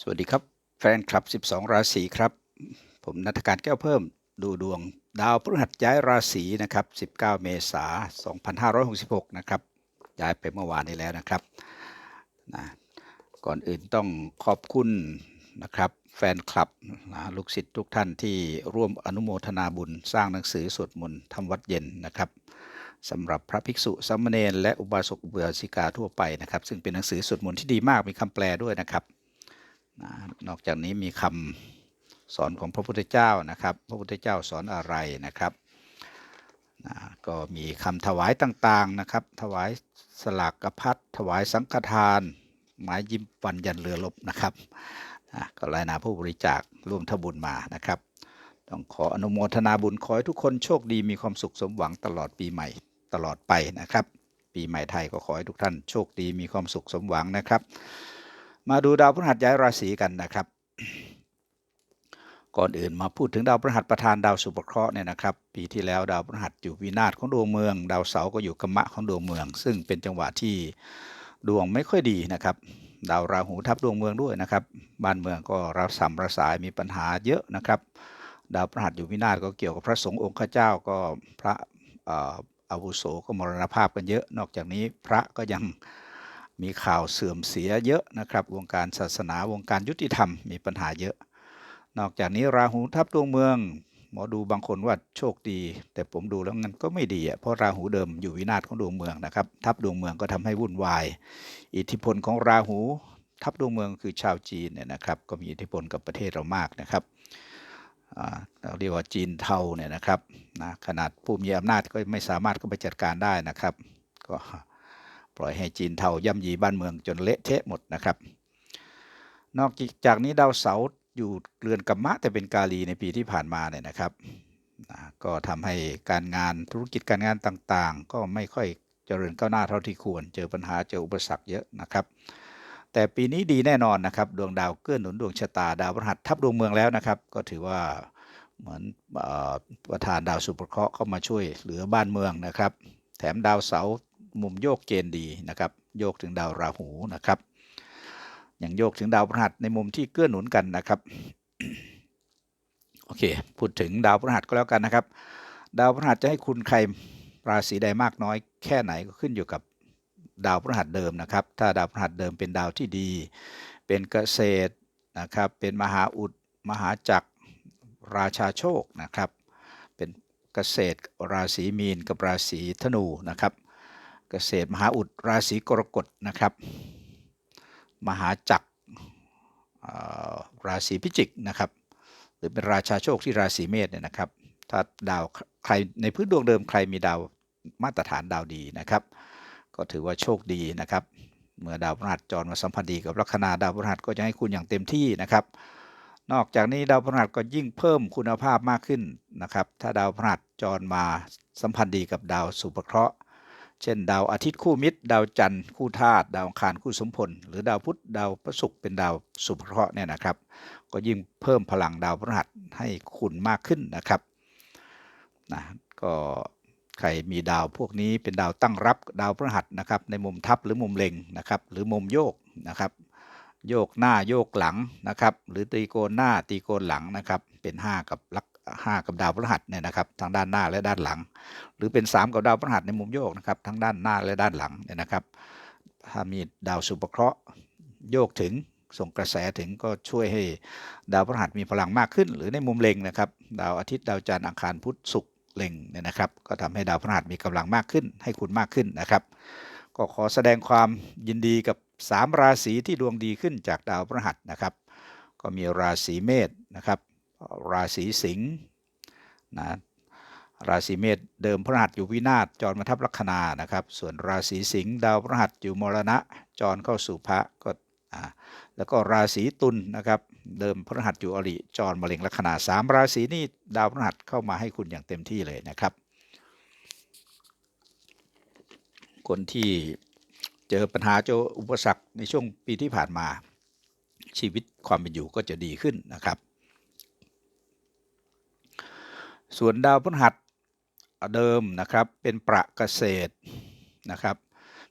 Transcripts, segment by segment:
สวัสดีครับ แฟนคลับ 12 ราศีครับ ผมนัทการแก้วเพิ่มดูดวง ดาวพฤหัสย้ายราศีนะครับ 19 เมษายน 2566 นะครับ ย้ายไปเมื่อวานนี้แล้วนะครับนะก่อนอื่นต้องขอบคุณนะครับ แฟนคลับนะลูกศิษย์ทุกท่านที่ร่วมอนุโมทนาบุญสร้างหนังสือสวดมนต์ทำวัดเย็นนะครับสำหรับพระภิกษุสามเณรและอุบาสกอุบาสิกาทั่วไปนะครับ ซึ่งเป็นหนังสือสวดมนต์ที่ดีมากมีคำแปลด้วยนะครับ นะนอกจากนี้มีคำสอนของพระพุทธเจ้านะครับ พระพุทธเจ้าสอนอะไรนะครับนะก็มีคำถวายต่างๆนะครับ ถวายสลากกพัดถวายสังฆทานไม้ยิ้มปันยันเรือลบนะครับนะก็รายนาผู้บริจาคร่วมทบุญมานะครับ ต้องขออนุโมทนาบุญขอให้ทุกคนโชคดีมีความสุขสมหวังตลอดปีใหม่ตลอดไปนะครับ ปีใหม่ไทยก็ขอให้ทุกท่านโชคดีมีความสุขสมหวังนะครับ มาดูดาวพฤหัสย้ายราศีกันนะครับ ก่อนอื่นมาพูดถึงดาวพฤหัสประธานดาวสุภเคราะห์เนี่ยนะครับ ปีที่แล้วดาวพฤหัสอยู่วินาศของดวงเมือง ดาวเสาร์ก็อยู่กรรมะของดวงเมือง ซึ่งเป็นจังหวะที่ดวงไม่ค่อยดีนะครับดาวราหูทับดวงเมืองด้วยนะครับ บ้านเมืองก็รับสัมระสายมีปัญหาเยอะนะครับ ดาวพฤหัสอยู่วินาศก็เกี่ยวกับพระสงฆ์องค์ข้าเจ้าก็พระเอ่ออาวุโสก็มรณภาพกันเยอะ นอกจากนี้พระก็ยัง มีข่าวเสื่อมเสียเยอะนะครับ วงการศาสนาวงการยุติธรรมมีปัญหาเยอะ นอกจากนี้ราหูทับดวงเมือง หมอดูบางคนว่าโชคดี แต่ผมดูแล้วมันก็ไม่ดีเพราะราหูเดิมอยู่วินาศของดวงเมืองนะครับ ทับดวงเมืองก็ทำให้วุ่นวาย อิทธิพลของราหูทับดวงเมืองคือชาวจีนเนี่ยนะครับ ก็มีอิทธิพลกับประเทศเรามากนะครับเราเรียกว่าจีนเทาเนี่ยนะครับนะขนาดผู้มีอำนาจก็ไม่สามารถเข้าไปจัดการได้นะครับ ก็ ปล่อยให้จีนเทาย่ำยีบ้านเมืองจนเละเทะหมดนะครับ นอกจากนี้ดาวเสาร์อยู่เรือนกัมมะแต่เป็นกาลีในปีที่ผ่านมาเนี่ยนะครับ ก็ทำให้การงานธุรกิจการงานต่างๆ ก็ไม่ค่อยเจริญก้าวหน้าเท่าที่ควร เจอปัญหาเจออุปสรรคเยอะนะครับ แต่ปีนี้ดีแน่นอนนะครับ ดวงดาวเกื้อหนุนดวงชะตาดาวพฤหัสทับดวงเมืองแล้วนะครับ ก็ถือว่าเหมือนประธานดาวสุภเคราะห์เข้ามาช่วยเหลือบ้านเมืองนะครับ แถมดาวเสาร์ มุมโยกเกณฑ์ดีนะครับ โยกถึงดาวราหูนะครับ อย่างโยกถึงดาวพฤหัสในมุมที่เกื้อหนุนกันนะครับ โอเค พูดถึงดาวพฤหัสก็แล้วกันนะครับ ดาวพฤหัสจะให้คุณใครราศีใดมากน้อยแค่ไหนก็ขึ้นอยู่กับดาวพฤหัสเดิมนะครับ ถ้าดาวพฤหัสเดิมเป็นดาวที่ดี เป็นเกษตรนะครับ เป็นมหาอุด มหาจักร ราชาโชคนะครับ เป็นเกษตรราศีมีนกับราศีธนูนะครับ เกษตรมหาอุดราศีกรกฎนะครับ มหาจักรราศีพิจิกนะครับ หรือเป็นราชาโชคที่ราศีเมษเนี่ยนะครับ ถ้าดาวใครในพื้นดวงเดิมใครมีดาวมาตรฐานดาวดีนะครับ ก็ถือว่าโชคดีนะครับ เมื่อดาวพฤหัสจรมาสัมพันธ์ดีกับลัคนาดาวพฤหัสก็จะให้คุณอย่างเต็มที่นะครับ นอกจากนี้ดาวพฤหัสก็ยิ่งเพิ่มคุณภาพมากขึ้นนะครับ ถ้าดาวพฤหัสจรมาสัมพันธ์ดีกับดาวสุภเคราะห์ เช่น ดาวอาทิตย์คู่มิตร ดาวจันทร์คู่ธาตุดาวอังคารคู่สมพล หรือดาวพุธดาวพระศุกร์เป็นดาวสุภเคราะห์เนี่ยนะครับ ก็ยิ่งเพิ่มพลังดาวพฤหัสให้คุณมากขึ้นนะครับนะก็ใครมีดาวพวกนี้เป็นดาวตั้งรับดาวพฤหัสนะครับในมุมทับหรือมุมเล็งนะครับหรือมุมโยกนะครับโยกหน้าโยกหลังนะครับหรือตีโกนหน้าตีโกนหลังนะครับเป็น 5 กับลัก ห้ากับดาวพฤหัสเนี่ยนะครับทางด้านหน้าและด้านหลัง หรือเป็น 3 กับดาวพฤหัสในมุมโยกนะครับทั้งด้านหน้าและด้านหลังเนี่ยนะครับถ้ามีดาวสุภเคราะห์โยกถึงส่งกระแสถึงก็ช่วยให้ดาวพฤหัสมีพลังมากขึ้น หรือในมุมเล็งนะครับดาวอาทิตย์ดาวจันทร์อังคารพุธศุกร์เล็งเนี่ยนะครับ ก็ทำให้ดาวพฤหัสมีกำลังมากขึ้น ให้คุณมากขึ้นนะครับ ก็ขอแสดงความยินดีกับ 3 ราศีที่ดวงดีขึ้นจากดาวพฤหัสนะครับ ก็มีราศีเมษนะครับ ราศีสิงห์นะราศีเมษเดิมพฤหัสอยู่วินาศจรมาทับลัคนานะครับ ส่วนราศีสิงห์ดาวพฤหัสอยู่มรณะ จรเข้าสู่พระก็อ่าแล้วก็ราศีตุลนะครับ เดิมพฤหัสอยู่อริจรมะเร็งลัคนาสามราศีนี้ดาวพฤหัสเข้ามาให้คุณอย่างเต็มที่เลยนะครับ คนที่เจอปัญหาเจออุปสรรคในช่วงปีที่ผ่านมาชีวิตความเป็นอยู่ก็จะดีขึ้นนะครับ ส่วนดาวพฤหัสเดิมนะครับเป็นประเกษตรนะครับ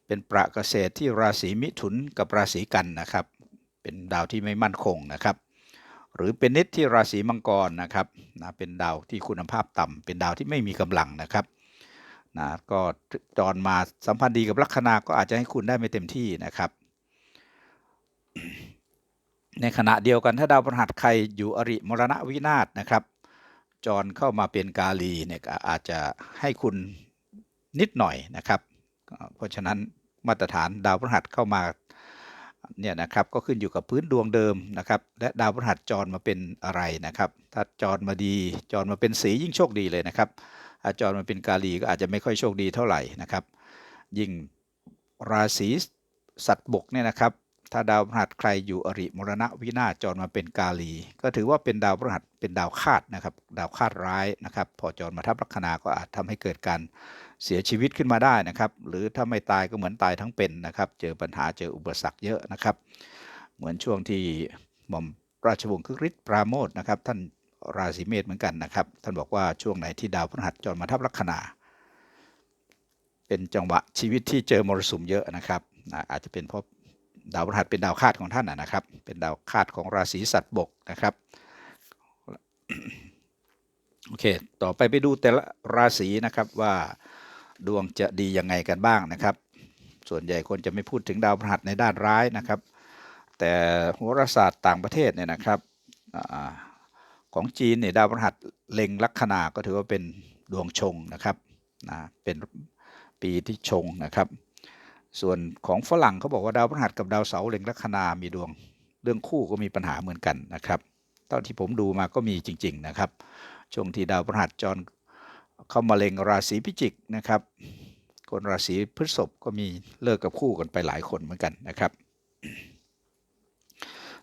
เป็นประเกษตรที่ราศีมิถุนกับราศีกันนะครับเป็นดาวที่ไม่มั่นคงนะครับ หรือเป็นนิดที่ราศีมังกรนะครับนะเป็นดาวที่คุณภาพต่ำเป็นดาวที่ไม่มีกำลังนะครับนะก็จรมาสัมพันธ์ดีกับลัคนาก็อาจจะให้คุณได้ไม่เต็มที่นะครับ ในขณะเดียวกันถ้าดาวพฤหัสใครอยู่อริมรณะวินาศนะครับ จรเข้ามาเป็นกาลีเนี่ยอาจจะให้คุณนิดหน่อยนะครับ เพราะฉะนั้นมาตรฐานดาวพฤหัสเข้ามาเนี่ยนะครับก็ขึ้นอยู่กับพื้นดวงเดิมนะครับ และดาวพฤหัสจรมาเป็นอะไรนะครับ ถ้าจรมาดีจรมาเป็นสียิ่งโชคดีเลยนะครับถ้าจรมาเป็นกาลีก็อาจจะไม่ค่อยโชคดีเท่าไหร่นะครับ ยิ่งราศีสัตว์บกเนี่ยนะครับ ถ้าดาวพฤหัสใครอยู่อริมรณะวินาศจรมาเป็นกาลี ก็ถือว่าเป็นดาวพฤหัสเป็นดาวคาดนะครับดาวคาดร้ายนะครับ พอจรมาทับลัคนาก็อาจทำให้เกิดการเสียชีวิตขึ้นมาได้นะครับ หรือถ้าไม่ตายก็เหมือนตายทั้งเป็นนะครับ เจอปัญหาเจออุปสรรคเยอะนะครับ เหมือนช่วงที่หม่อมราชวงศ์คึกฤทธิ์ปราโมทนะครับ ท่านราศีเมษเหมือนกันนะครับ ท่านบอกว่าช่วงไหนที่ดาวพฤหัสจรมาทับลัคนาเป็นจังหวะชีวิตที่เจอมรสุมเยอะนะครับอาจจะเป็นเพราะ ดาวพฤหัสเป็นดาวคาดของท่านนะครับ เป็นดาวคาดของราศีสัตว์บกนะครับโอเค ต่อไปไปดูแต่ละราศีนะครับว่าดวงจะดียังไงกันบ้างนะครับ ส่วนใหญ่คนจะไม่พูดถึงดาวพฤหัสในด้านร้ายนะครับ แต่โหราศาสตร์ต่างประเทศเนี่ยนะครับอของจีนเนี่ยดาวพฤหัสเล็งลัคนาก็ถือว่าเป็นดวงชงนะครับนะเป็นปีที่ชงนะครับ ส่วนของฝรั่งเขาบอกว่าดาวพฤหัสกับดาวเสาร์เล็งลัคนามีดวง เรื่องคู่ก็มีปัญหาเหมือนกันนะครับเท่าที่ผมดูมาก็มีจริง ๆนะครับ ช่วงที่ดาวพฤหัสจรเข้ามาเล็งราศีพิจิกนะครับ คนราศีพฤษภก็มีเลิกกับคู่กันไปหลายคนเหมือนกันนะครับ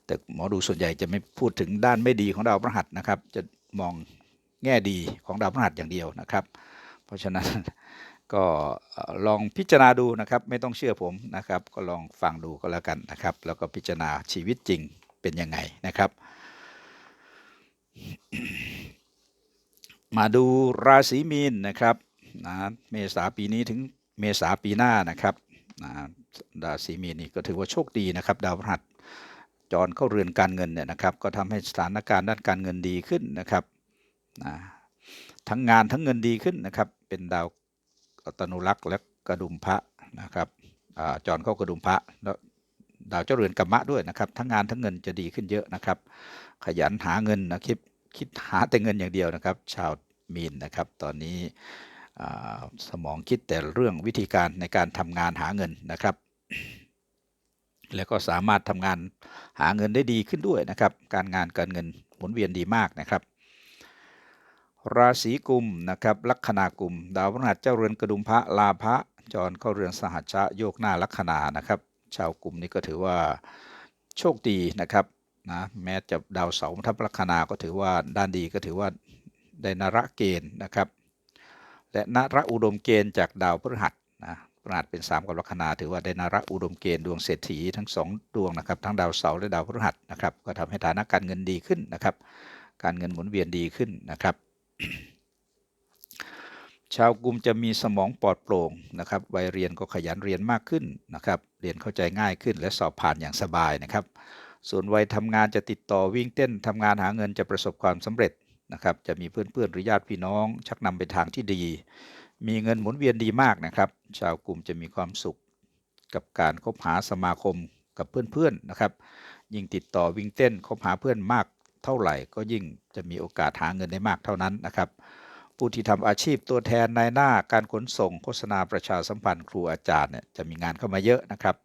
แต่หมอดูส่วนใหญ่จะไม่พูดถึงด้านไม่ดีของดาวพฤหัสนะครับ จะมองแง่ดีของดาวพฤหัสอย่างเดียวนะครับ เพราะฉะนั้น ก็ลองพิจารณาดูนะครับไม่ต้องเชื่อผมนะครับก็ลองฟังดูก็แล้วกันนะครับ แล้วก็พิจารณาชีวิตจริงเป็นยังไงนะครับ มาดูราศีมีนนะครับนะเมษาปีนี้ถึงเมษาปีหน้านะครับนะราศีมีนนี่ก็ถือว่าโชคดีนะครับ ดาวพฤหัสจรเข้าเรือนการเงินเนี่ยนะครับ ก็ทำให้สถานการณ์ด้านการเงินดีขึ้นนะครับนะทั้งงานทั้งเงินดีขึ้นนะครับ เป็นดาว ตนุรักษ์และกระดุมพระนะครับจอ่าจรเข้ากระดุมพระแล้วดาวเจ้าเรือนกัมมะด้วยนะครับ ทั้งงานทั้งเงินจะดีขึ้นเยอะนะครับ ขยันหาเงินนะคิดคิดหาแต่เงินอย่างเดียวนะครับ ชาวมีนนะครับ ตอนนี้สมองคิดแต่เรื่องวิธีการในการทำงานหาเงินนะครับ แล้วก็สามารถทำงานหาเงินได้ดีขึ้นด้วยนะครับ การงานการเงินหมุนเวียนดีมากนะครับ ราศีกุมนะครับลัคนากุม ดาวพฤหัสเจ้าเรือนกระดุมพระลาภะจรเข้าเรือนสหัชชะโยกหน้าลัคนานะครับ ชาวกลุ่มนี้ก็ถือว่าโชคดีนะครับนะแม้จะดาวเสาร์ทับลัคนาก็ถือว่าด้านดีก็ถือว่าได้นระเกณฑ์นะครับ และนระอุดมเกณฑ์จากดาวพฤหัสนะพฤหัสเป็นสามกับลัคนา ถือว่าได้นระอุดมเกณฑ์ดวงเศรษฐีทั้งสองดวงนะครับ ทั้งดาวเสาร์และดาวพฤหัสนะครับ ก็ทำให้ฐานะการเงินดีขึ้นนะครับ การเงินหมุนเวียนดีขึ้นนะครับ ชาวกลุ่มจะมีสมองปลอดโปร่งนะครับวัยเรียนก็ขยันเรียนมากขึ้นนะครับ เรียนเข้าใจง่ายขึ้นและสอบผ่านอย่างสบายนะครับ ส่วนวัยทำงานจะติดต่อวิ่งเต้นทำงานหาเงินจะประสบความสำเร็จนะครับ จะมีเพื่อนๆหรือญาติพี่น้อง ชักนำไปทางที่ดี มีเงินหมุนเวียนดีมากนะครับ ชาวกลุ่มจะมีความสุขกับการคบหาสมาคมกับเพื่อนๆนะครับ ยิ่งติดต่อวิ่งเต้นคบหาเพื่อนมาก เท่าไหร่ ก็ยิ่งจะมีโอกาสหาเงินได้มากเท่านั้นนะครับ ผู้ที่ทำอาชีพตัวแทนนายหน้าการขนส่งโฆษณาประชาสัมพันธ์ครูอาจารย์เนี่ยจะมีงานเข้ามาเยอะนะครับ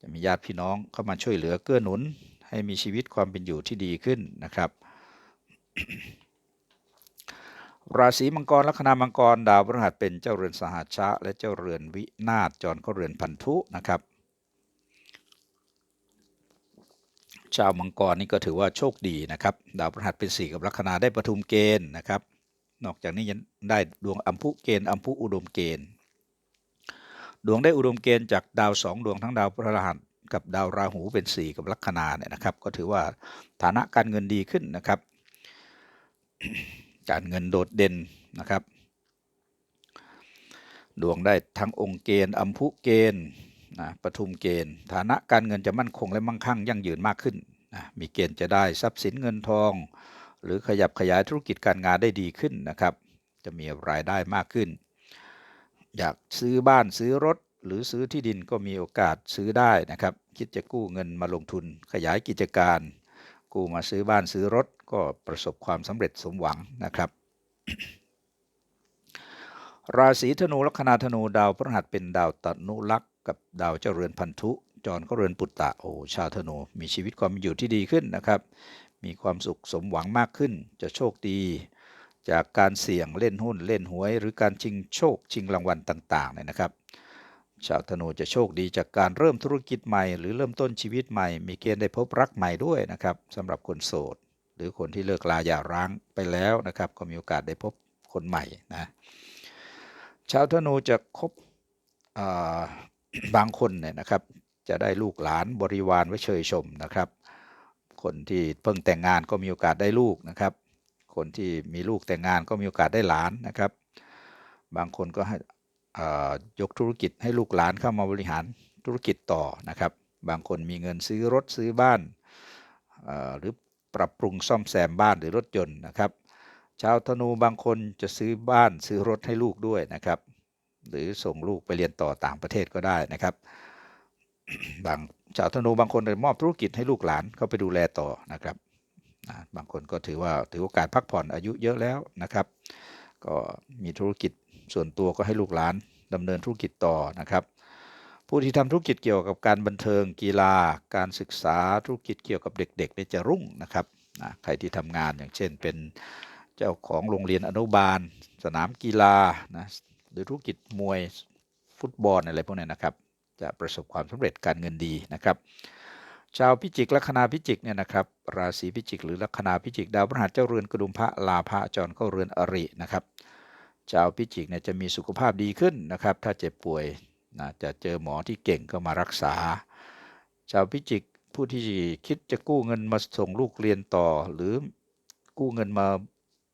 จะมีญาติพี่น้องเข้ามาช่วยเหลือเกื้อหนุน ให้มีชีวิตความเป็นอยู่ที่ดีขึ้นนะครับ ราศีมังกรลัคนามังกรดาวพฤหัสเป็นเจ้าเรือนสหัชชะ และเจ้าเรือนวินาศจรเข้าเรือนพันธุนะครับ ชาวมังกรนี่ก็ถือว่าโชคดีนะครับดาวพฤหัสเป็นสี่กับลัคนาได้ปทุมเกณฑ์นะครับ นอกจากนี้ยังได้ดวงอัมพุเกณฑ์อัมพุอุดมเกณฑ์ ดวงได้อุดมเกณฑ์จากดาวสองดวงทั้งดาวพฤหัสกับดาวราหูเป็นสี่กับลัคนาเนี่ยนะครับ ก็ถือว่าฐานะการเงินดีขึ้นนะครับ การเงินโดดเด่นนะครับ ดวงได้ทั้งองค์เกณฑ์อัมพุเกณฑ์ นะปทุมเกณฑ์ ฐานะการเงินจะมั่นคงและมั่งคั่งยั่งยืนมากขึ้นนะมีเกณฑ์จะได้ทรัพย์สินเงินทอง หรือขยับขยายธุรกิจการงานได้ดีขึ้นนะครับ จะมีรายได้มากขึ้น อยากซื้อบ้านซื้อรถ หรือซื้อที่ดินก็มีโอกาสซื้อได้นะครับ คิดจะกู้เงินมาลงทุนขยายกิจการ กู้มาซื้อบ้านซื้อรถก็ประสบความสำเร็จสมหวังนะครับราศีธนูลัคนาธนูดาวพฤหัสเป็นดาวตนุลักษ กับดาวเจ้าเรือนพันธุ จรก็เรือนปุตตะโอ้ชาวธนูมีชีวิตความอยู่ที่ดีขึ้นนะครับ มีความสุขสมหวังมากขึ้น จะโชคดี จากการเสี่ยงเล่นหุ้นเล่นหวย หรือการชิงโชคชิงรางวัลต่างๆเนี่ยนะครับ ชาวธนูจะโชคดีจากการเริ่มธุรกิจใหม่ หรือเริ่มต้นชีวิตใหม่ มีเกณฑ์ได้พบรักใหม่ด้วยนะครับสำหรับคนโสด หรือคนที่เลิกลาหย่าร้างไปแล้วนะครับ ก็มีโอกาสได้พบคนใหม่นะชาวธนูจะคบ บางคนเนี่ยนะครับ จะได้ลูกหลานบริวารไว้เชยชมนะครับ คนที่เพิ่งแต่งงานก็มีโอกาสได้ลูกนะครับ คนที่มีลูกแต่งงานก็มีโอกาสได้หลานนะครับ บางคนก็ให้ยกธุรกิจให้ลูกหลานเข้ามาบริหารธุรกิจต่อนะครับ บางคนมีเงินซื้อรถซื้อบ้านหรือปรับปรุงซ่อมแซมบ้านหรือรถยนต์นะครับ ชาวธนูบางคนจะซื้อบ้านซื้อรถให้ลูกด้วยนะครับ หรือส่งลูกไปเรียนต่อต่างประเทศก็ได้นะครับบางชาวธนูบางคนมอบธุรกิจให้ลูกหลานเข้าไปดูแลต่อนะครับนะบางคนก็ถือว่าถือโอกาสพักผ่อนอายุเยอะแล้วนะครับ ก็มีธุรกิจส่วนตัวก็ให้ลูกหลานดำเนินธุรกิจต่อนะครับ ผู้ที่ทำธุรกิจเกี่ยวกับการบันเทิงกีฬา การศึกษาธุรกิจเกี่ยวกับเด็กๆเนี่ยจะรุ่งนะครับนะใครที่ทำงานอย่างเช่นเป็นเจ้าของโรงเรียนอนุบาล สนามกีฬานะ หรือธุรกิจมวยฟุตบอลอะไรพวกนี้นะครับ จะประสบความสำเร็จการเงินดีนะครับ ชาวพิจิกลัคนาพิจิกเนี่ยนะครับ ราศีพิจิก หรือลัคนาพิจิก ดาวพฤหัสเจ้าเรือนกระดุมพระลาภะจรเข้าเรือนอรินะครับชาวพิจิกเนี่ยจะมีสุขภาพดีขึ้นนะครับ ถ้าเจ็บป่วยนะจะเจอหมอที่เก่งก็มารักษา ชาวพิจิกผู้ที่คิดจะกู้เงินมาส่งลูกเรียนต่อ หรือกู้เงินมา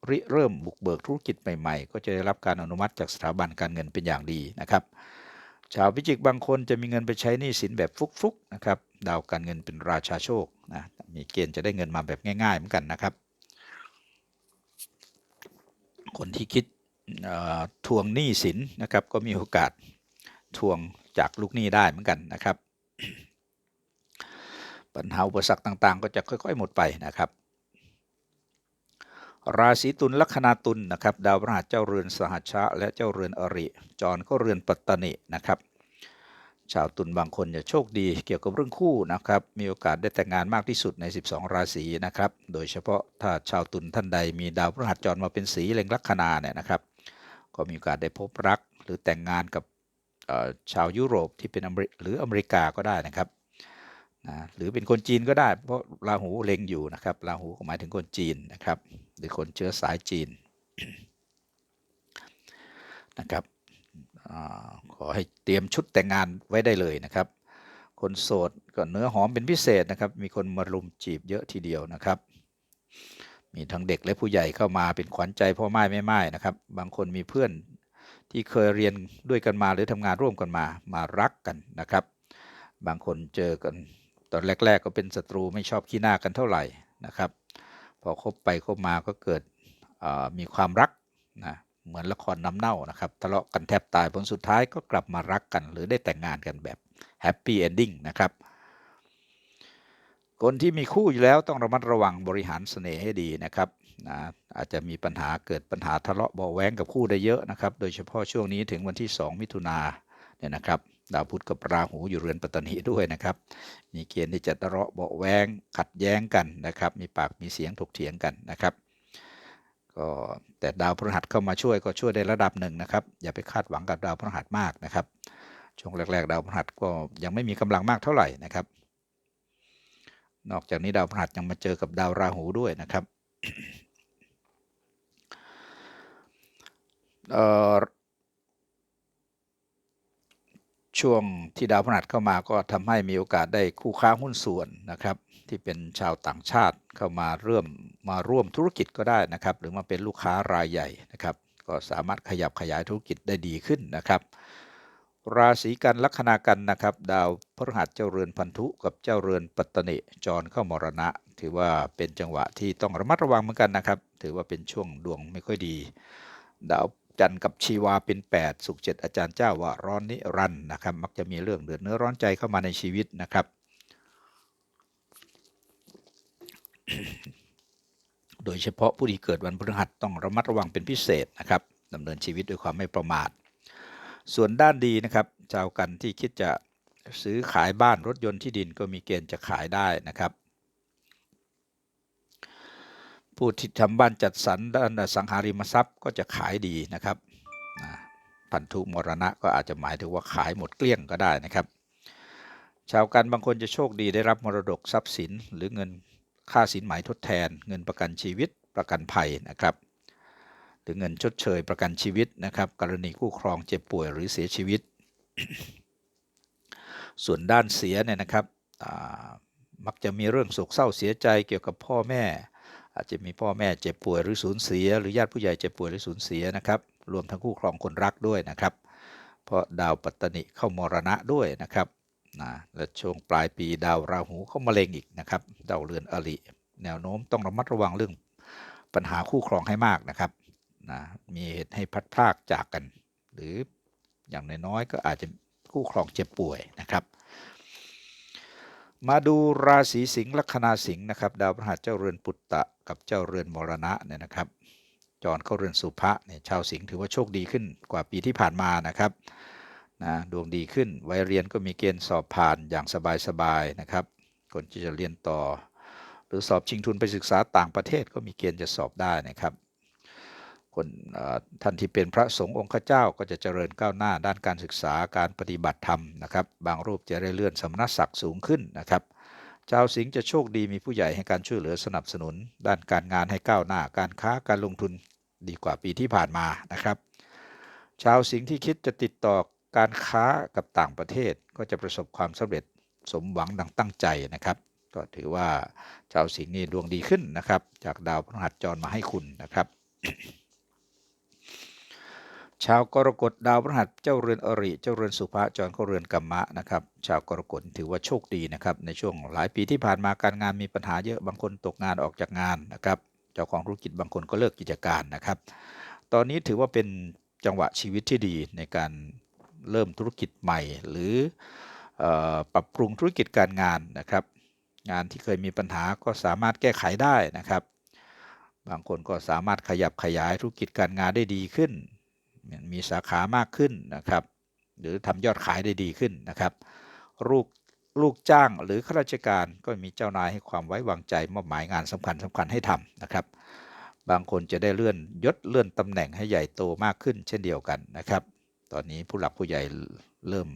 ริเริ่มบุกเบิกธุรกิจใหม่ๆ ก็จะได้รับการอนุมัติจากสถาบันการเงินเป็นอย่างดีนะครับ ชาวพิจิกบางคนจะมีเงินไปใช้หนี้สินแบบฟุกๆนะครับดาวการเงินเป็นราชาโชคนะมีเกณฑ์จะได้เงินมาแบบง่ายๆเหมือนกันนะครับ คนที่คิดทวงหนี้สินนะครับ ก็มีโอกาสทวงจากลูกหนี้ได้เหมือนกันนะครับ ปัญหาอุปสรรคต่างๆ ก็จะค่อย ๆ หมดไปนะครับ ราศีตุลลัคนาตุลนะครับดาวพฤหัสเจ้าเรือนสหัชชะ และเจ้าเรือนอริ จรก็เรือนปัตตนินะครับชาวตุลบางคนจะโชคดีเกี่ยวกับเรื่องคู่นะครับ มีโอกาสได้แต่งงานมากที่สุดใน 12 ราศีนะครับ โดยเฉพาะถ้าชาวตุลท่านใดมีดาวพฤหัสจรมาเป็นสีเล็งลัคนาเนี่ยนะครับ ก็มีโอกาสได้พบรักหรือแต่งงานกับชาวยุโรปที่เป็นหรืออเมริกาก็ได้นะครับ นะหรือเป็นคนจีนก็ได้ เพราะราหูเล็งอยู่นะครับราหูหมายถึงคนจีนนะครับ หรือคนเชื้อสายจีนนะครับอขอให้เตรียมชุดแต่งงานไว้ได้เลยนะครับ คนโสดก็เนื้อหอมเป็นพิเศษนะครับ มีคนมารุมจีบเยอะทีเดียวนะครับ มีทั้งเด็กและผู้ใหญ่เข้ามาเป็นขวัญใจพ่อไม้แม่ไม้นะครับ บางคนมีเพื่อนที่เคยเรียนด้วยกันมาหรือทำงานร่วมกันมามารักกันนะครับ บางคนเจอกัน ตอนแรก ๆ ก็เป็นศัตรูไม่ชอบขี้หน้ากันเท่าไหร่นะครับ พอคบไปคบมาก็เกิดมีความรักนะเหมือนละครน้ำเน่านะครับทะเลาะกันแทบตายผลสุดท้ายก็กลับมารักกัน หรือได้แต่งงานกันแบบแฮปปี้เอนดิ้งนะครับ คนที่มีคู่อยู่แล้วต้องระมัดระวังบริหารเสน่ห์ให้ดีนะครับนะอาจจะมีปัญหาเกิดปัญหาทะเลาะเบาะแว้งกับคู่ได้เยอะนะครับ โดยเฉพาะช่วงนี้ถึงวันที่ 2 มิถุนาเนี่ยนะครับ ดาวพุธกับราหูอยู่เรือนปัตตนีด้วยนะครับ มีเกณฑ์ที่จะทะเลาะเบาแวงขัดแย้งกันนะครับ มีปากมีเสียงถกเถียงกันนะครับ ก็แต่ดาวพฤหัสเข้ามาช่วยก็ช่วยได้ระดับหนึ่งนะครับ อย่าไปคาดหวังกับดาวพฤหัสมากนะครับ ช่วงแรก ๆ ดาวพฤหัสก็ยังไม่มีกำลังมากเท่าไหร่นะครับ นอกจากนี้ดาวพฤหัสยังมาเจอกับดาวราหูด้วยนะครับ เอ่อ ช่วงที่ดาวพฤหัสเข้ามาก็ทำให้มีโอกาสได้คู่ค้าหุ้นส่วนนะครับ ที่เป็นชาวต่างชาติเข้ามาเริ่มมาร่วมธุรกิจก็ได้นะครับ หรือมาเป็นลูกค้ารายใหญ่นะครับ ก็สามารถขยับขยายธุรกิจได้ดีขึ้นนะครับ ราศีกันลัคนากันนะครับ ดาวพฤหัสเจ้าเรือนพันธุกับเจ้าเรือนปัตตนิจรเข้ามรณะ ถือว่าเป็นจังหวะที่ต้องระมัดระวังเหมือนกันนะครับ ถือว่าเป็นช่วงดวงไม่ค่อยดี ดาว จันทร์กับชีวาเป็น 8 สุขเจ็ดอาจารย์เจ้าว่าร้อนนิรันต์นะครับ มักจะมีเรื่องเดือดเนื้อร้อนใจเข้ามาในชีวิตนะครับ โดยเฉพาะผู้ที่เกิดวันพฤหัสต้องระมัดระวังเป็นพิเศษนะครับดำเนินชีวิตด้วยความไม่ประมาท ส่วนด้านดีนะครับชาวกันที่คิดจะซื้อขายบ้านรถยนต์ที่ดินก็มีเกณฑ์จะขายได้นะครับ ผู้ที่ทำบ้านจัดสรรด้านสังหาริมทรัพย์ก็จะขายดีนะครับพันธุมรณะก็อาจจะหมายถึงว่าขายหมดเกลี้ยงก็ได้นะครับ ชาวกันบางคนจะโชคดีได้รับมรดกทรัพย์สิน หรือเงินค่าสินไหมทดแทน เงินประกันชีวิตประกันภัยนะครับ หรือเงินชดเชยประกันชีวิตนะครับ กรณีคู่ครองเจ็บป่วยหรือเสียชีวิต ส่วนด้านเสียเนี่ยนะครับมักจะมีเรื่องโศกเศร้าเสียใจเกี่ยวกับพ่อแม่ อาจจะมีพ่อแม่เจ็บป่วยหรือสูญเสีย หรือญาติผู้ใหญ่เจ็บป่วยหรือสูญเสียนะครับรวมทั้งคู่ครองคนรักด้วยนะครับ เพราะดาวปัตตนิเข้ามรณะด้วยนะครับนะและช่วงปลายปีดาวราหูเข้ามาเลงอีกนะครับดาวเรือนอริแนวโน้มต้องระมัดระวังเรื่องปัญหาคู่ครองให้มากนะครับนะมีเหตุให้พัดพรากจากกัน หรืออย่างน้อยๆก็อาจจะคู่ครองเจ็บป่วยนะครับ มาดูราศีสิงห์ลัคนาสิงห์นะครับ ดาวพฤหัสเจ้าเรือนปุตตะ กับเจ้าเรือนมรณะเนี่ยนะครับ จรเข้าเรือนสุภะเนี่ยชาวสิงห์ถือว่าโชคดีขึ้นกว่าปีที่ผ่านมานะครับนะดวงดีขึ้นวัยเรียนก็มีเกณฑ์สอบผ่านอย่างสบายๆนะครับ คนที่จะเรียนต่อ หรือสอบชิงทุนไปศึกษาต่างประเทศก็มีเกณฑ์จะสอบได้นะครับคนท่านที่เป็นพระสงฆ์องค์เจ้าก็จะเจริญก้าวหน้าด้านการศึกษาการปฏิบัติธรรมนะครับ บางรูปจะได้เลื่อนสมณศักดิ์สูงขึ้นนะครับ ชาวสิงห์จะโชคดีมีผู้ใหญ่ให้การช่วยเหลือสนับสนุน ด้านการงานให้ก้าวหน้าการค้าการลงทุนดีกว่าปีที่ผ่านมานะครับ ชาวสิงห์ที่คิดจะติดต่อการค้ากับต่างประเทศก็จะประสบความสำเร็จสมหวังดังตั้งใจนะครับ ก็ถือว่าชาวสิงห์นี่ดวงดีขึ้นนะครับ จากดาวพฤหัสจรมาให้คุณนะครับ ชาวกรกฎดาวพฤหัสเจ้าเรือนอริ เจ้าเรือนสุภะจรเข้าเรือนกัมมะนะครับ ชาวกรกฎถือว่าโชคดีนะครับ ในช่วงหลายปีที่ผ่านมาการงานมีปัญหาเยอะบางคนตกงานออกจากงานนะครับ เจ้าของธุรกิจบางคนก็เลิกกิจการนะครับ ตอนนี้ถือว่าเป็นจังหวะชีวิตที่ดีในการเริ่มธุรกิจใหม่ หรืออปรับปรุงธุรกิจการงานนะครับ งานที่เคยมีปัญหาก็สามารถแก้ไขได้นะครับ บางคนก็สามารถขยับขยายธุรกิจการงานได้ดีขึ้น มีสาขามากขึ้นนะครับ หรือทำยอดขายได้ดีขึ้นนะครับ ลูกลูกจ้างหรือข้าราชการก็มีเจ้านายให้ความไว้วางใจมอบหมายงานสำคัญสำคัญให้ทำนะครับ บางคนจะได้เลื่อนยศเลื่อนตำแหน่งให้ใหญ่โตมากขึ้น เช่นเดียวกันนะครับ ตอนนี้ผู้หลักผู้ใหญ่เริ่ม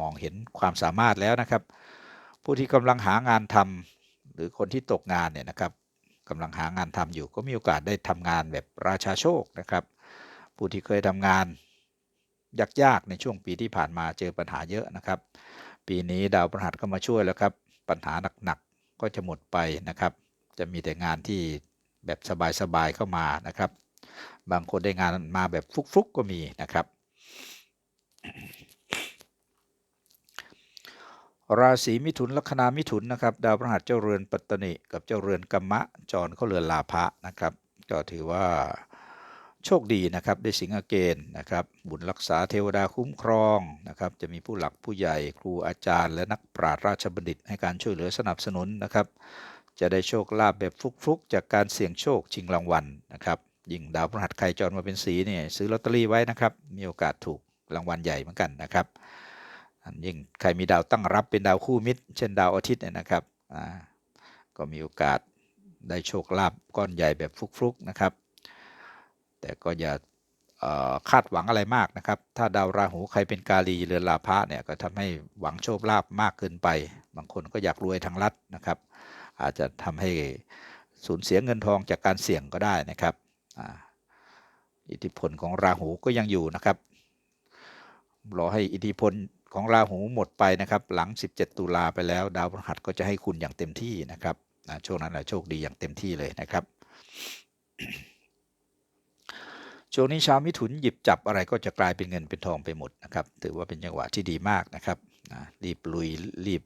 มองเห็นความสามารถแล้วนะครับ ผู้ที่กำลังหางานทำหรือคนที่ตกงานเนี่ยนะครับกำลังหางานทำอยู่ก็มีโอกาสได้ทำงานแบบราชาโชคนะครับ ผู้ที่เคยทำงานยากๆในช่วงปีที่ผ่านมาเจอปัญหาเยอะนะครับ ปีนี้ดาวพฤหัสก็มาช่วยแล้วครับ ปัญหาหนักๆก็จะหมดไปนะครับ จะมีแต่งานที่แบบสบายๆเข้ามานะครับ บางคนได้งานมาแบบฟุกๆก็มีนะครับ ราศีมิถุนลัคนามิถุนนะครับ ดาวพฤหัสเจ้าเรือนปัตตนิกับเจ้าเรือนกัมมะจรเขาเรือนลาภะนะครับ ก็ถือว่า โชคดีนะครับได้สิงหเกณฑ์นะครับบุญรักษาเทวดาคุ้มครองนะครับจะมีผู้หลักผู้ใหญ่ครูอาจารย์ และนักปราชญ์ราชบัณฑิต ให้การช่วยเหลือสนับสนุนนะครับจะได้โชคลาภแบบฟุกๆ จากการเสี่ยงโชคชิงรางวัลนะครับยิ่งดาวพฤหัสใครจรมาเป็นสีเนี่ยซื้อลอตเตอรี่ไว้นะครับมีโอกาสถูกรางวัลใหญ่เหมือนกันนะครับยิ่งใครมีดาวตั้งรับเป็นดาวคู่มิตร เช่นดาวอาทิตย์เนี่ยนะครับก็มีโอกาสได้โชคลาภก้อนใหญ่แบบฟุกๆนะครับ แต่ก็อย่าคาดหวังอะไรมากนะครับ ถ้าดาวราหูใครเป็นกาลีเรือนลาภะเนี่ยก็ทำให้หวังโชคลาภมากเกินไป บางคนก็อยากรวยทางลัดนะครับ อาจจะทำให้สูญเสียเงินทองจากการเสี่ยงก็ได้นะครับอ,อิทธิพลของราหูก็ยังอยู่นะครับ รอให้อิทธิพลของราหูหมดไปนะครับ หลัง 17 ตุลาไปแล้ว ดาวพฤหัสก็จะให้คุณอย่างเต็มที่นะครับช่วงนั้นแหละโชคดีอย่างเต็มที่เลยนะครับ ช่วงนี้ชาวมิถุนหยิบจับอะไรก็จะกลายเป็นเงินเป็นทองไปหมดนะครับ ถือว่าเป็นจังหวะที่ดีมากนะครับนะรีบลุยรีบ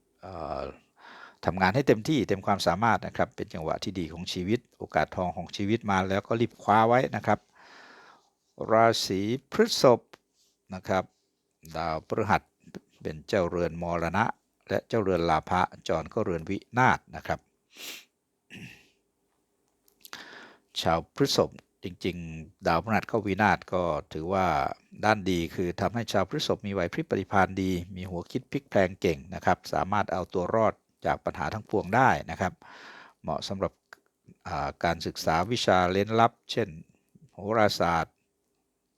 ทำงานให้เต็มที่เต็มความสามารถนะครับ เป็นจังหวะที่ดีของชีวิต โอกาสทองของชีวิตมาแล้วก็รีบคว้าไว้นะครับ ราศีพฤษภนะครับ ดาวพฤหัสเป็นเจ้าเรือนมรณะ และเจ้าเรือนลาภะจรก็เรือนวินาศนะครับ ชาวพฤษภ จริง ๆ ดาวพฤหัสเข้าวินาศก็ถือว่าด้านดีคือทำให้ชาวพฤษภมีไหวพริบปฏิภาณดี มีหัวคิดพลิกแพลงเก่งนะครับ สามารถเอาตัวรอดจากปัญหาทั้งปวงได้นะครับ เหมาะสำหรับการศึกษาวิชาเล้นลับ เช่น โหราศาสตร์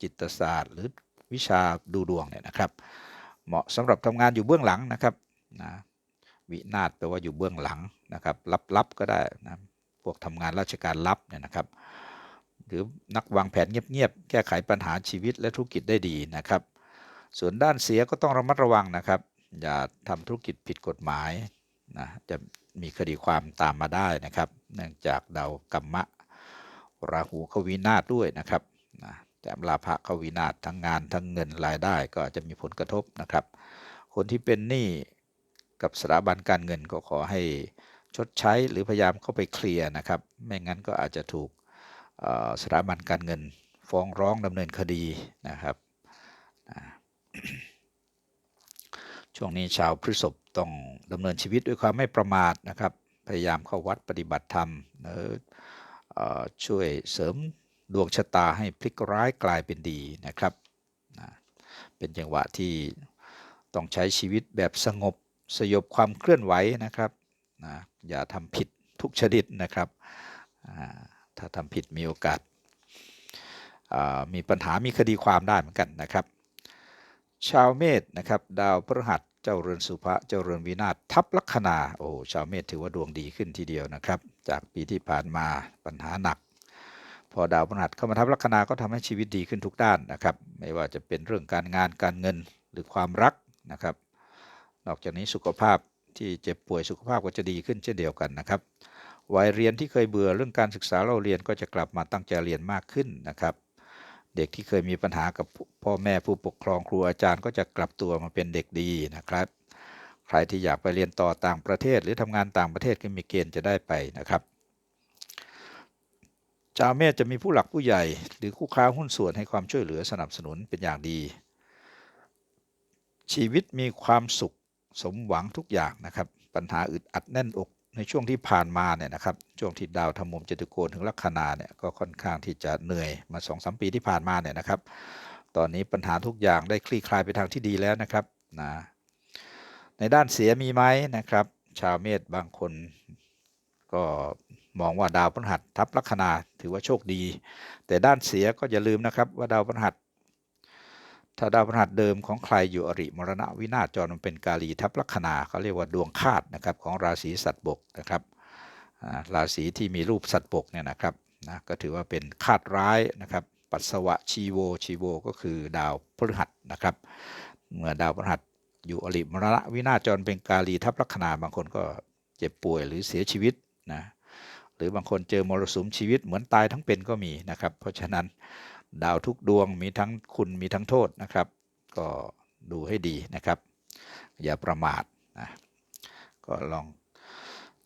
จิตศาสตร์ หรือวิชาดูดวงเนี่ยนะครับ เหมาะสำหรับทำงานอยู่เบื้องหลังนะครับนะวินาศแปลว่าอยู่เบื้องหลังนะครับลับๆก็ได้นะพวกทำงานราชการลับเนี่ยนะครับ หรือนักวางแผนเงียบๆแก้ไขปัญหาชีวิตและธุรกิจได้ดีนะครับ ส่วนด้านเสียก็ต้องระมัดระวังนะครับ อย่าทำธุรกิจผิดกฎหมายนะจะมีคดีความตามมาได้นะครับ เนื่องจากดาวกัมมะ ราหูขวินาศด้วยนะครับนะแต่ลาภะขวินาศทั้งงานทั้งเงินรายได้ก็จะมีผลกระทบนะครับ คนที่เป็นหนี้กับสถาบันการเงินก็ขอให้ชดใช้หรือพยายามเข้าไปเคลียร์นะครับ ไม่งั้นก็อาจจะถูก สถาบันการเงิน ฟ้องร้องดำเนินคดีนะครับ ช่วงนี้ชาวพฤษภต้องดำเนินชีวิตด้วยความไม่ประมาทนะครับ พยายามเข้าวัดปฏิบัติธรรมช่วยเสริมดวงชะตาให้พลิกร้ายกลายเป็นดีนะครับนะเป็นจังหวะที่ต้องใช้ชีวิตแบบสงบสยบความเคลื่อนไหวนะครับนะอย่าทำผิดทุกชนิดนะครับ ถ้าทำผิดมีโอกาสมีปัญหามีคดีความได้เหมือนกันนะครับ ชาวเมษนะครับ ดาวพฤหัสเจ้าเรือนสุภะเจ้าเรือนวินาศทับลัคนาโอ้ชาวเมษถือว่าดวงดีขึ้นทีเดียวนะครับ จากปีที่ผ่านมาปัญหาหนัก พอดาวพฤหัสเข้ามาทับลัคนาก็ทำให้ชีวิตดีขึ้นทุกด้านนะครับ ไม่ว่าจะเป็นเรื่องการงานการเงินหรือความรักนะครับ นอกจากนี้สุขภาพที่เจ็บป่วยสุขภาพก็จะดีขึ้นเช่นเดียวกันนะครับ วัยเรียนที่เคยเบื่อเรื่องการศึกษาเราเรียนก็จะกลับมาตั้งใจเรียนมากขึ้นนะครับ เด็กที่เคยมีปัญหากับพ่อแม่ผู้ปกครองครูอาจารย์ก็จะกลับตัวมาเป็นเด็กดีนะครับ ใครที่อยากไปเรียนต่อต่างประเทศ หรือทำงานต่างประเทศก็มีเกณฑ์จะได้ไปนะครับชาวเมษจะมีผู้หลักผู้ใหญ่ หรือคู่ค้าหุ้นส่วนให้ความช่วยเหลือสนับสนุนเป็นอย่างดี ชีวิตมีความสุขสมหวังทุกอย่างนะครับ ปัญหาอึดอัดแน่นอก ในช่วงที่ผ่านมาเนี่ยนะครับช่วงที่ดาวทำมุมจตุโกณถึงลัคนาเนี่ยก็ค่อนข้างที่จะเหนื่อยมาสองสามปีที่ผ่านมาเนี่ยนะครับ ตอนนี้ปัญหาทุกอย่างได้คลี่คลายไปทางที่ดีแล้วนะครับนะในด้านเสียมีไหมนะครับ ชาวเมษบางคนก็มองว่าดาวพฤหัสทับลัคนาถือว่าโชคดี แต่ด้านเสียก็อย่าลืมนะครับว่าดาวพฤหัส ถ้าดาวพฤหัสเดิมของใครอยู่อริมรณะวินาศจรมันเป็นกาลีทับลัคนาเขาเรียกว่าดวงคาดนะครับของราศีสัตว์บกนะครับราศีที่มีรูปสัตว์บกเนี่ยนะครับนะก็ถือว่าเป็นคาดร้ายนะครับปัสสวะชีโวชีโวก็คือดาวพฤหัสนะครับเมื่อดาวพฤหัสอยู่อริมรณะวินาศจรเป็นกาลีทับลัคนาบางคนก็เจ็บป่วยหรือเสียชีวิตนะหรือบางคนเจอมรสุมชีวิตเหมือนตายทั้งเป็นก็มีนะครับ เพราะฉะนั้น ดาวทุกดวงมีทั้งคุณมีทั้งโทษนะครับ ก็ดูให้ดีนะครับ อย่าประมาทนะก็ลอง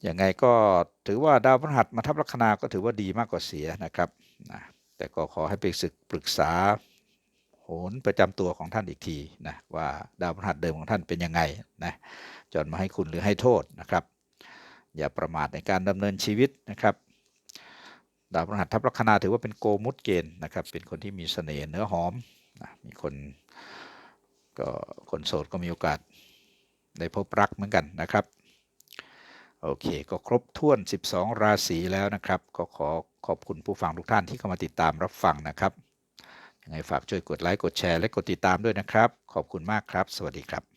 ยังไงก็ถือว่าดาวพฤหัสมาทับลัคนาก็ถือว่าดีมากกว่าเสียนะครับนะแต่ก็ขอให้ไปศึกปรึกษาโหนประจำตัวของท่านอีกทีนะว่าดาวพฤหัสเดิมของท่านเป็นยังไงนะจนมาให้คุณหรือให้โทษนะครับ อย่าประมาทในการดำเนินชีวิตนะครับ ดาวพฤหัสทับลัคนาถือว่าเป็นโกมุตเกณฑ์นะครับ เป็นคนที่มีเสน่ห์เนื้อหอมนะมีคนก็คนโสดก็มีโอกาสได้พบรักเหมือนกันนะครับ โอเค ก็ครบถ้วน 12 ราศีแล้วนะครับ ก็ขอขอบคุณผู้ฟังทุกท่านที่เข้ามาติดตามรับฟังนะครับยังไงฝากช่วยกดไลค์กดแชร์และกดติดตามด้วยนะครับ ขอบคุณมากครับ สวัสดีครับ